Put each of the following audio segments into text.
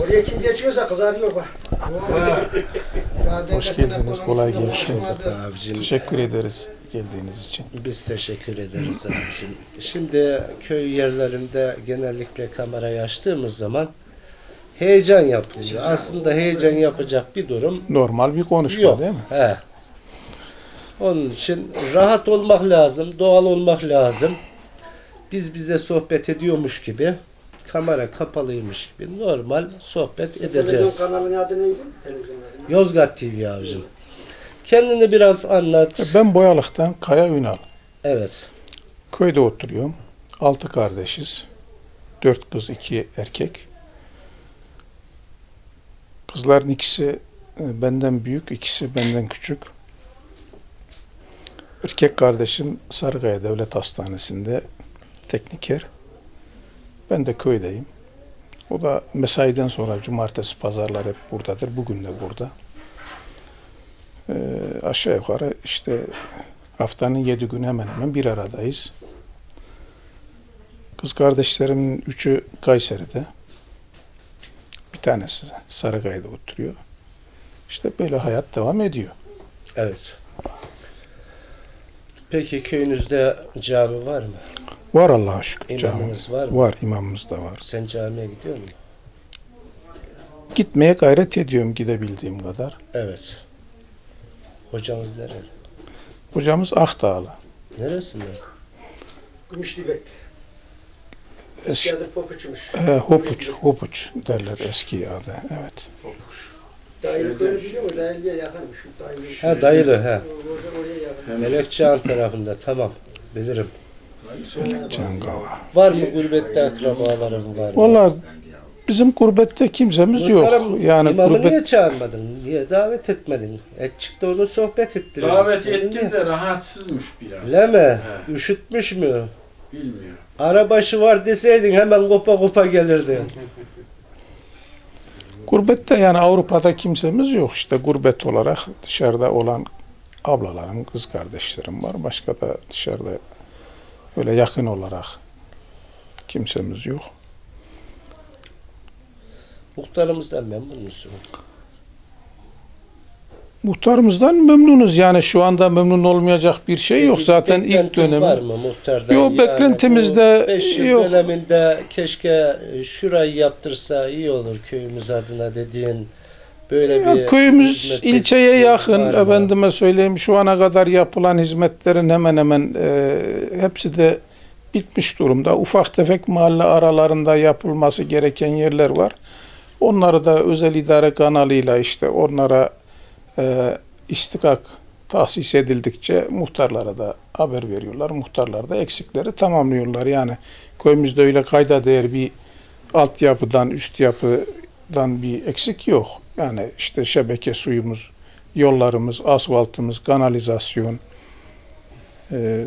Oraya kim geçiyorsa kızarıyor bak. Hoş geldiniz, kolay gelsin. Abicim Teşekkür ederiz geldiğiniz için. biz teşekkür ederiz abicim. Şimdi köy yerlerinde genellikle kamerayı açtığımız zaman heyecan yapılıyor. Aslında heyecan yapacak bir durum Normal bir konuşma yok. değil mi? He. Onun için rahat olmak lazım, doğal olmak lazım. Biz bize sohbet ediyormuş gibi, kamera kapalıymış gibi normal sohbet Televizyon edeceğiz. kanalının adı neydi? Yozgat TV abicim. Kendini biraz anlat. Ben Boyalık'tan Kaya Ünal. Evet. Köyde oturuyorum. Altı kardeşiz. Dört kız, iki erkek. Kızların ikisi e, benden büyük, ikisi benden küçük. Erkek kardeşim Sarıkaya Devlet Hastanesi'nde tekniker. Ben de köydeyim. O da mesaiden sonra cumartesi, pazarlar hep buradadır. Bugün de burada. Ee, aşağı yukarı işte haftanın yedi günü hemen hemen bir aradayız. Kız kardeşlerimin üçü Kayseri'de. Bir tanesi Sarıkaya'da oturuyor. İşte böyle hayat devam ediyor. Evet. Peki köyünüzde cami var mı? Var Allah'a şükür cami. İmamınız var mı? Var imamımız da var. Sen camiye gidiyor musun? Gitmeye gayret ediyorum gidebildiğim kadar. Evet. Hocanız nerede? Hocamız Akdağlı. Neresinden? Gümüşlübek. Es, Eski adı Popuç'muş. e, hopuç, hopuç derler eski adı. Evet. Dayılı köyü biliyor musun? Dayılı'ya yakınmış. Şu dayılı. Ha dayılı yakın. Melekçehan tarafında tamam. Bilirim. Cangava. Var mı gurbette akrabaların var mı? Valla bizim gurbette kimsemiz yok. Muhtarım, Yani imamı gurbet niye çağırmadın? Niye davet etmedin? E çıktı onu sohbet ettirelim. Davet Niye? ettim de rahatsızmış biraz. Öyle mi? He, Üşütmüş mü? bilmiyor. Arabaşı var deseydin hemen kopa kopa gelirdi. Gurbette yani Avrupa'da kimsemiz yok işte gurbet olarak dışarıda olan ablalarım, kız kardeşlerim var. Başka da dışarıda öyle yakın olarak kimsemiz yok. Muhtarımızdan memnun musun? Muhtarımızdan memnunuz yani şu anda memnun olmayacak bir şey yok. Zaten ilk dönemi. var mı muhtardan? Yok, beklentimizde bu beş yıl yok. döneminde keşke şurayı yaptırsa iyi olur köyümüz adına dediğin böyle Ya bir köyümüz ilçeye yakın. var? Efendime söyleyeyim şu ana kadar yapılan hizmetlerin hemen hemen e, hepsi de bitmiş durumda. Ufak tefek mahalle aralarında yapılması gereken yerler var. Onları da özel idare kanalıyla işte onlara e, istikak tahsis edildikçe muhtarlara da haber veriyorlar. Muhtarlar da eksikleri tamamlıyorlar. Yani köyümüzde öyle kayda değer bir altyapıdan, üst yapıdan bir eksik yok. Yani işte şebeke suyumuz, yollarımız, asfaltımız, kanalizasyon, e,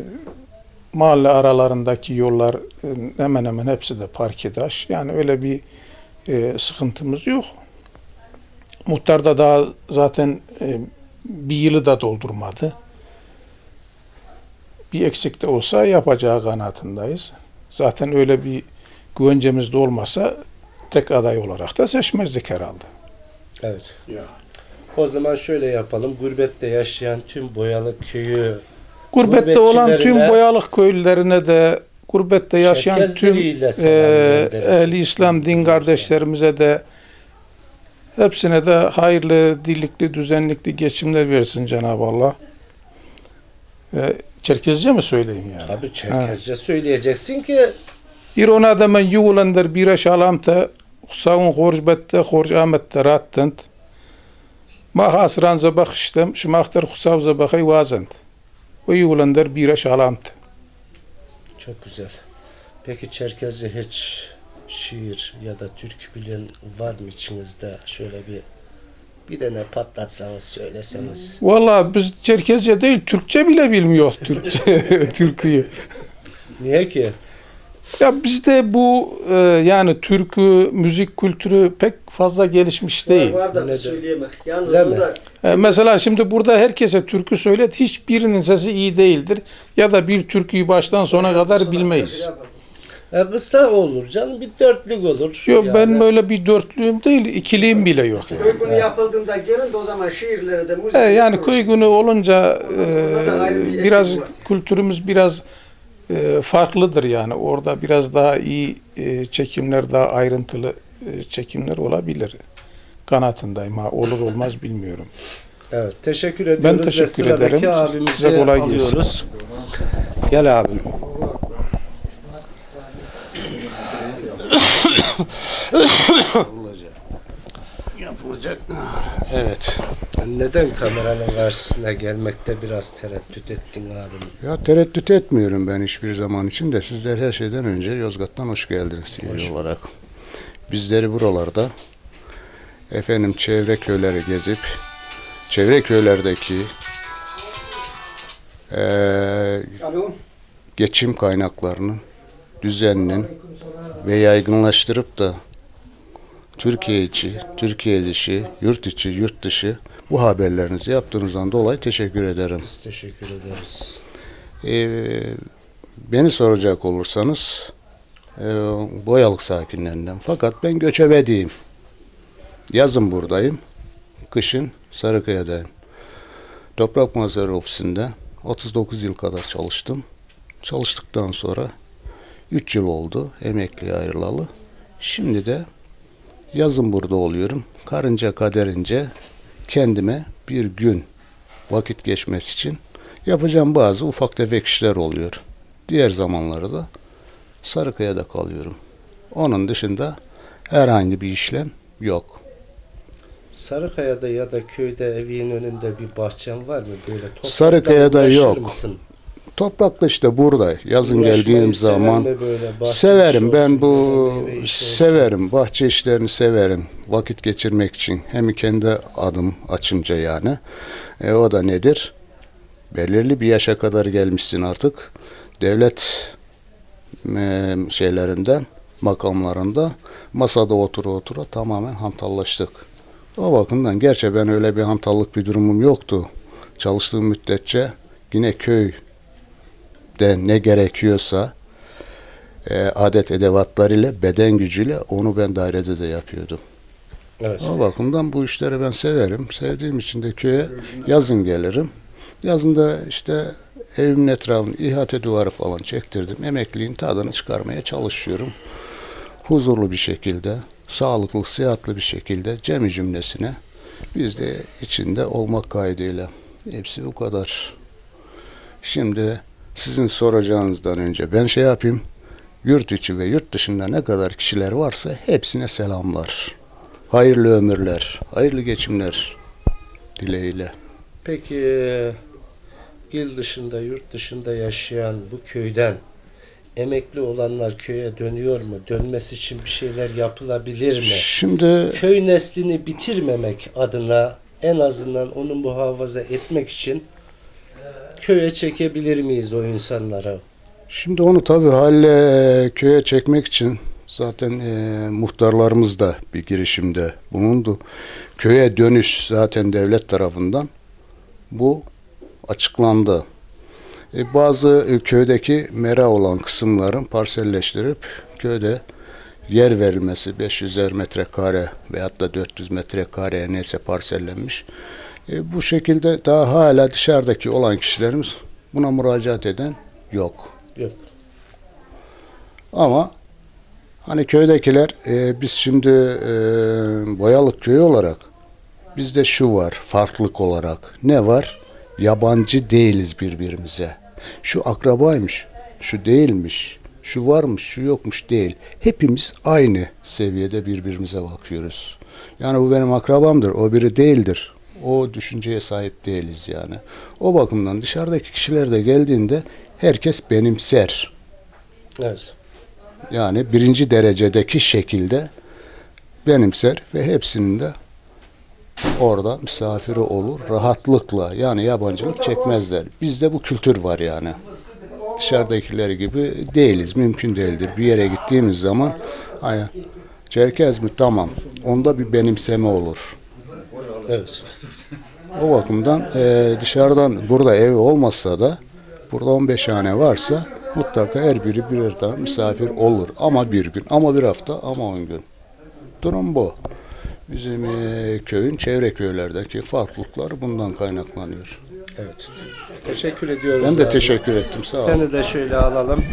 mahalle aralarındaki yollar e, hemen hemen hepsi de parkedaş. Yani öyle bir e, sıkıntımız yok. Muhtar da daha zaten e, bir yılı da doldurmadı. Bir eksik de olsa yapacağı kanaatindayız. Zaten öyle bir güvencemiz de olmasa tek aday olarak da seçmezdik herhalde. Evet. Ya. O zaman şöyle yapalım. Gurbette yaşayan tüm Boyalı köyü Gurbette olan tüm Boyalık köylülerine de gurbette yaşayan tüm e, ehli İslam din kardeşlerimize de hepsine de hayırlı, dillikli, düzenlikli geçimler versin Cenab-ı Allah. E, Çerkezce mi söyleyeyim yani? Tabii Çerkezce söyleyeceksin ki Bir ona da men yuğulandır bir aşalamta savun horjbette horj amette rattent ma hasran zabak işlem şumahtır husav zabakay vazent ve yuğulandır bir aşalamta çok güzel. Peki Çerkezce hiç şiir ya da türkü bilen var mı içinizde? Şöyle bir bir de ne patlatsanız söyleseniz. Valla biz Çerkezce değil Türkçe bile bilmiyoruz Türkçe türküyü. Niye ki? Ya bizde bu e, yani türkü müzik kültürü pek fazla gelişmiş değil. Var da Nedir? söyleyemek. Yalnız Değil mi? burada E, mesela şimdi burada herkese türkü söylet hiçbirinin sesi iyi değildir ya da bir türküyü baştan sona kadar bilmeyiz. E, kısa olur canım bir dörtlük olur. Yok Yani. ben böyle bir dörtlüğüm değil, ikiliğim bile yok. Yani. Köy günü yapıldığında gelin de o zaman şiirlere de müzik He, yani köy günü olunca da e, biraz ekip var. kültürümüz biraz e, farklıdır yani. Orada biraz daha iyi e, çekimler, daha ayrıntılı e, çekimler olabilir. Kanatındayım ha olur olmaz bilmiyorum. Evet teşekkür ediyoruz. Ben Ve teşekkür sıradaki ederim. Size kolay gelsin. alıyoruz. Gel abim. Yapılacak. Evet. Neden kameranın karşısına gelmekte biraz tereddüt ettin abim? Ya tereddüt etmiyorum ben hiçbir zaman için de sizler her şeyden önce Yozgat'tan hoş geldiniz Hoş olarak. Bizleri buralarda efendim çevre köyleri gezip çevre köylerdeki eee, Alo. geçim kaynaklarının düzeninin ve yaygınlaştırıp da Türkiye içi, Türkiye dışı, yurt içi, yurt dışı bu haberlerinizi yaptığınızdan dolayı teşekkür ederim. Biz teşekkür ederiz. Ee, beni soracak olursanız e, Boyalık sakinlerinden. Fakat ben göçebe diyeyim. Yazın buradayım. Kışın Sarıkaya'dayım. Toprak Muhasebe Ofisi'nde 39 yıl kadar çalıştım. Çalıştıktan sonra 3 yıl oldu emekliye ayrılalı. Şimdi de yazın burada oluyorum. Karınca kaderince kendime bir gün vakit geçmesi için yapacağım bazı ufak tefek işler oluyor. Diğer zamanlarda da Sarıkaya'da kalıyorum. Onun dışında herhangi bir işlem yok. Sarıkaya'da ya da köyde evin önünde bir bahçen var mı? Böyle Sarıkaya'da yok. Mısın? Toprakla işte burada yazın Uğraşmayı geldiğim sever zaman böyle? Bahçe işi severim. Ben olsun, bu böyle meyve işi olsun? severim. Bahçe işlerini severim. Vakit geçirmek için hem kendi adım açımca yani. E, o da nedir? Belirli bir yaşa kadar gelmişsin artık. Devlet e, şeylerinde, makamlarında masada otura otura tamamen hantallaştık. O bakımdan gerçi ben öyle bir hantallık bir durumum yoktu. Çalıştığım müddetçe yine köy de ne gerekiyorsa e, adet edevatlarıyla, beden gücüyle onu ben dairede de yapıyordum. Evet. O bakımdan bu işleri ben severim. Sevdiğim için de köye yazın gelirim. Yazın da işte evimin etrafını ihate duvarı falan çektirdim. Emekliliğin tadını çıkarmaya çalışıyorum. Huzurlu bir şekilde, sağlıklı, sıhhatli bir şekilde cemi cümlesine biz de içinde olmak kaydıyla. Hepsi bu kadar. Şimdi sizin soracağınızdan önce ben şey yapayım. Yurt içi ve yurt dışında ne kadar kişiler varsa hepsine selamlar. Hayırlı ömürler, hayırlı geçimler dileğiyle. Peki il dışında, yurt dışında yaşayan bu köyden emekli olanlar köye dönüyor mu? Dönmesi için bir şeyler yapılabilir mi? Şimdi Köy neslini bitirmemek adına en azından onu muhafaza etmek için köye çekebilir miyiz o insanları? Şimdi onu tabii halle köye çekmek için zaten e, muhtarlarımız da bir girişimde bulundu. Köye dönüş zaten devlet tarafından bu açıklandı. E, bazı e, köydeki mera olan kısımların parselleştirip köyde yer verilmesi 500'er metrekare veyahut da 400 metrekareye neyse parsellenmiş. E, bu şekilde daha hala dışarıdaki olan kişilerimiz buna müracaat eden yok. Yok. Ama hani köydekiler e, biz şimdi e, Boyalık köyü olarak bizde şu var farklılık olarak ne var? Yabancı değiliz birbirimize. Şu akrabaymış, şu değilmiş, şu varmış, şu yokmuş değil. Hepimiz aynı seviyede birbirimize bakıyoruz. Yani bu benim akrabamdır, o biri değildir. O düşünceye sahip değiliz yani. O bakımdan dışarıdaki kişiler de geldiğinde herkes benimser. Evet. Yani birinci derecedeki şekilde benimser ve hepsinin de orada misafiri olur rahatlıkla yani yabancılık çekmezler. Bizde bu kültür var yani. Dışarıdakiler gibi değiliz. Mümkün değildir. Bir yere gittiğimiz zaman aynen Çerkez mi? Tamam. Onda bir benimseme olur. Evet. O bakımdan e, dışarıdan burada ev olmasa da burada 15 hane varsa mutlaka her biri birer tane misafir olur. Ama bir gün, ama bir hafta, ama on gün. Durum bu. Bizim eee, köyün çevre köylerdeki farklılıklar bundan kaynaklanıyor. Evet. Teşekkür ediyoruz. Ben de abi. teşekkür ettim. Sağ olun. Seni de şöyle alalım.